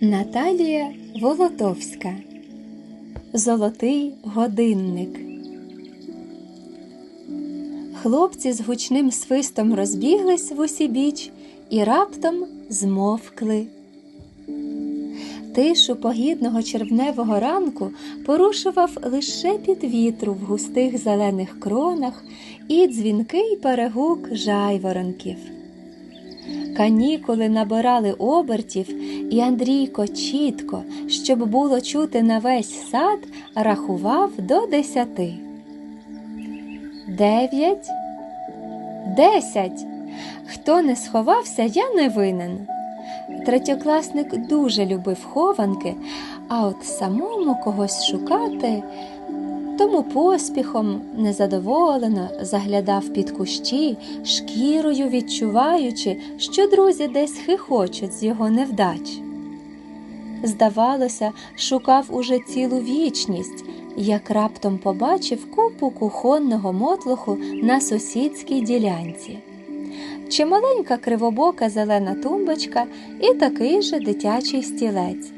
Наталія Волотовська Золотий годинник. Хлопці з гучним свистом розбіглись в усі біч і раптом змовкли. Тишу погідного червневого ранку порушував лише під вітру в густих зелених кронах і дзвінкий перегук жайворонків. Канікули набирали обертів, і Андрійко чітко, щоб було чути на весь сад, рахував до десяти. Дев'ять, десять. Хто не сховався, я не винен. Третьокласник дуже любив хованки, а от самому когось шукати. Тому поспіхом незадоволено заглядав під кущі, шкірою відчуваючи, що друзі десь хихочуть з його невдач. Здавалося, шукав уже цілу вічність, як раптом побачив купу кухонного мотлоху на сусідській ділянці. Чималенька кривобока зелена тумбочка і такий же дитячий стілець.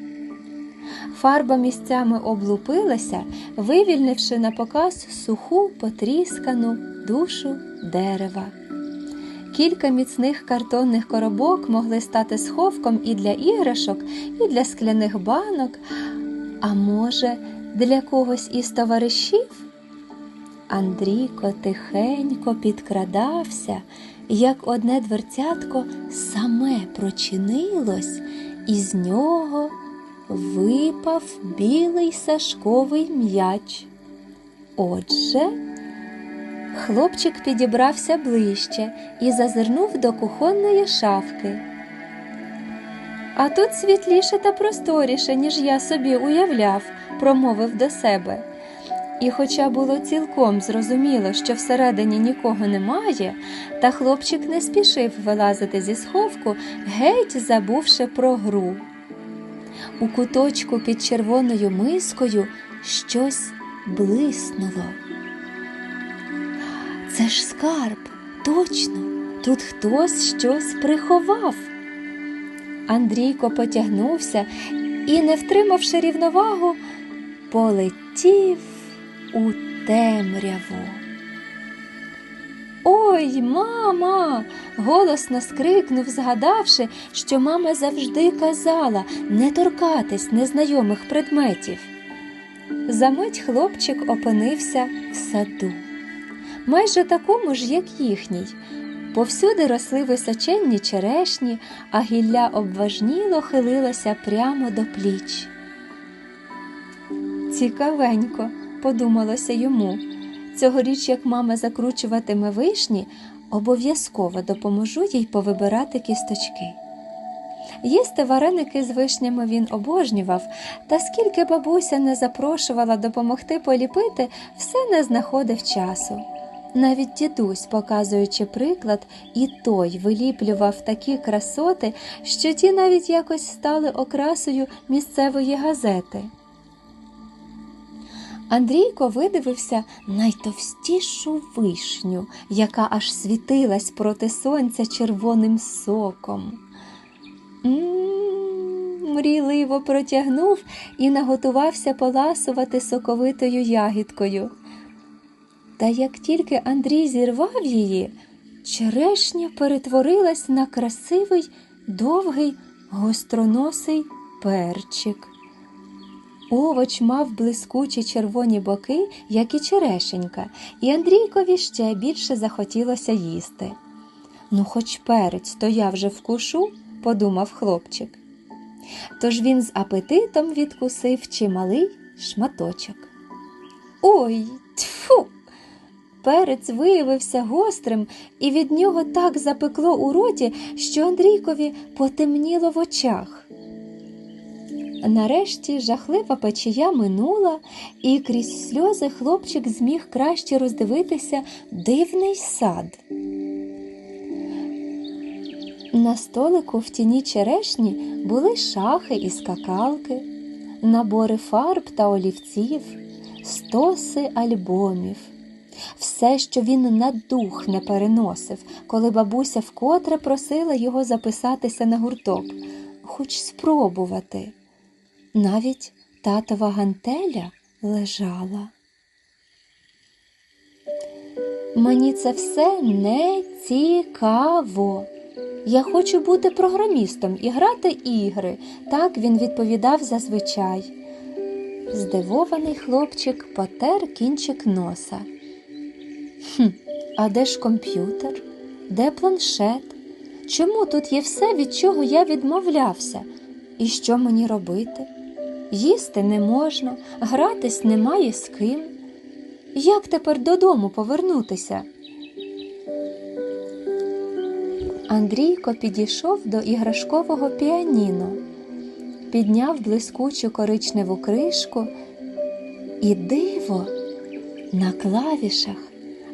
Фарба місцями облупилася, вивільнивши на показ суху, потріскану душу дерева. Кілька міцних картонних коробок могли стати сховком і для іграшок, і для скляних банок, а може, для когось із товаришів? Андрійко тихенько підкрадався, як одне дверцятко саме прочинилось, і з нього випав білий сашковий м'яч. Отже, хлопчик підібрався ближче і зазирнув до кухонної шафки. А тут світліше та просторіше, ніж я собі уявляв, промовив до себе. І, хоча було цілком зрозуміло, що всередині нікого немає, та хлопчик не спішив вилазити зі сховку, геть забувши про гру. У куточку під червоною мискою щось блиснуло. Це ж скарб, точно, тут хтось щось приховав. Андрійко потягнувся і, не втримавши рівновагу, полетів у темряву. Ой, мама. голосно скрикнув, згадавши, що мама завжди казала не торкатись незнайомих предметів. Замить хлопчик опинився в саду, майже такому ж, як їхній. Повсюди росли височенні черешні, а гілля обважніло хилилося прямо до пліч. Цікавенько, подумалося йому. Цьогоріч, як мама закручуватиме вишні, обов'язково допоможу їй повибирати кісточки. Їсти вареники з вишнями він обожнював, та скільки бабуся не запрошувала допомогти поліпити, все не знаходив часу. Навіть дідусь, показуючи приклад, і той виліплював такі красоти, що ті навіть якось стали окрасою місцевої газети. Андрійко видивився найтовстішу вишню, яка аж світилась проти сонця червоним соком. М-м-м, мрійливо протягнув і наготувався поласувати соковитою ягідкою. Та як тільки Андрій зірвав її, черешня перетворилась на красивий, довгий, гостроносий перчик. Овоч мав блискучі червоні боки, як і черешенька, і Андрійкові ще більше захотілося їсти. Ну, хоч перець, то я вже вкушу, подумав хлопчик. Тож він з апетитом відкусив чималий шматочок. Ой, тьфу! Перець виявився гострим, і від нього так запекло у роті, що Андрійкові потемніло в очах. Нарешті жахлива печія минула, і крізь сльози хлопчик зміг краще роздивитися дивний сад. На столику в тіні черешні були шахи і скакалки, набори фарб та олівців, стоси альбомів. Все, що він на дух не переносив, коли бабуся вкотре просила його записатися на гурток. хоч спробувати. Навіть татова гантеля лежала. Мені це все не цікаво. Я хочу бути програмістом і грати ігри, так він відповідав зазвичай. Здивований хлопчик потер кінчик носа. Хм, а де ж комп'ютер? Де планшет? Чому тут є все, від чого я відмовлявся? І що мені робити? Їсти не можна, гратись немає з ким. Як тепер додому повернутися? Андрійко підійшов до іграшкового піаніно, підняв блискучу коричневу кришку, і диво на клавішах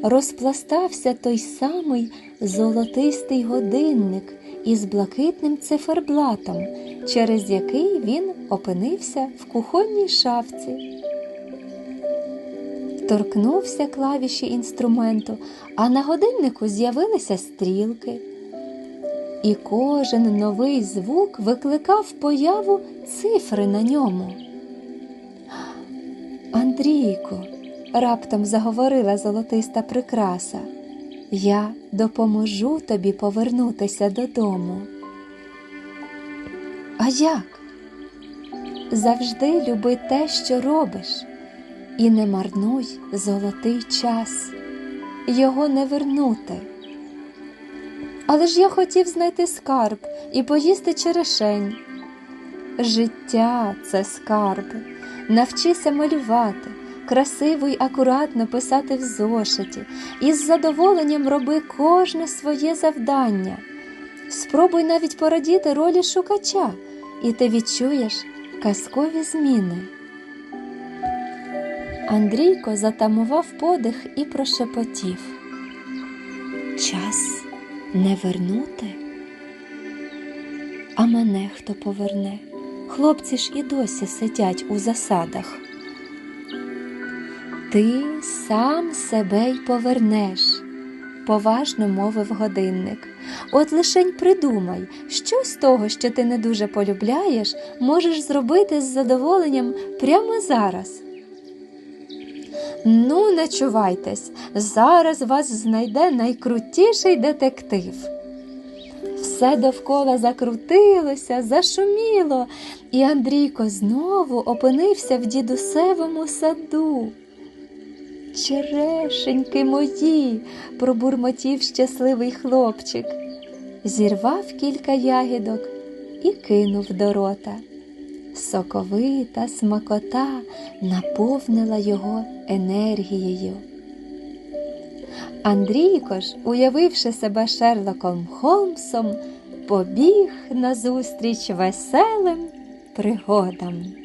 розпластався той самий золотистий годинник із блакитним циферблатом, через який він опинився в кухонній шафці. Торкнувся клавіші інструменту, а на годиннику з'явилися стрілки. І кожен новий звук викликав появу цифри на ньому. Андрійку, раптом заговорила золотиста прикраса, я допоможу тобі повернутися додому. А як? Завжди люби те, що робиш, і не марнуй золотий час, його не вернути. Але ж я хотів знайти скарб і поїсти черешень. Життя це скарб. Навчися малювати, красиво й акуратно писати в зошиті, і з задоволенням роби кожне своє завдання. Спробуй навіть порадіти ролі шукача, і ти відчуєш казкові зміни. Андрійко затамував подих і прошепотів. Час не вернути? А мене хто поверне? Хлопці ж і досі сидять у засадах. Ти сам себе й повернеш, поважно мовив годинник. От лишень придумай, що з того, що ти не дуже полюбляєш, можеш зробити з задоволенням прямо зараз. Ну, не чувайтесь, зараз вас знайде найкрутіший детектив. Все довкола закрутилося, зашуміло, і Андрійко знову опинився в дідусевому саду. Черешеньки мої, пробурмотів щасливий хлопчик, зірвав кілька ягідок і кинув до рота. Соковита смакота наповнила його енергією. Андрійко ж, уявивши себе Шерлоком Холмсом, побіг назустріч веселим пригодам.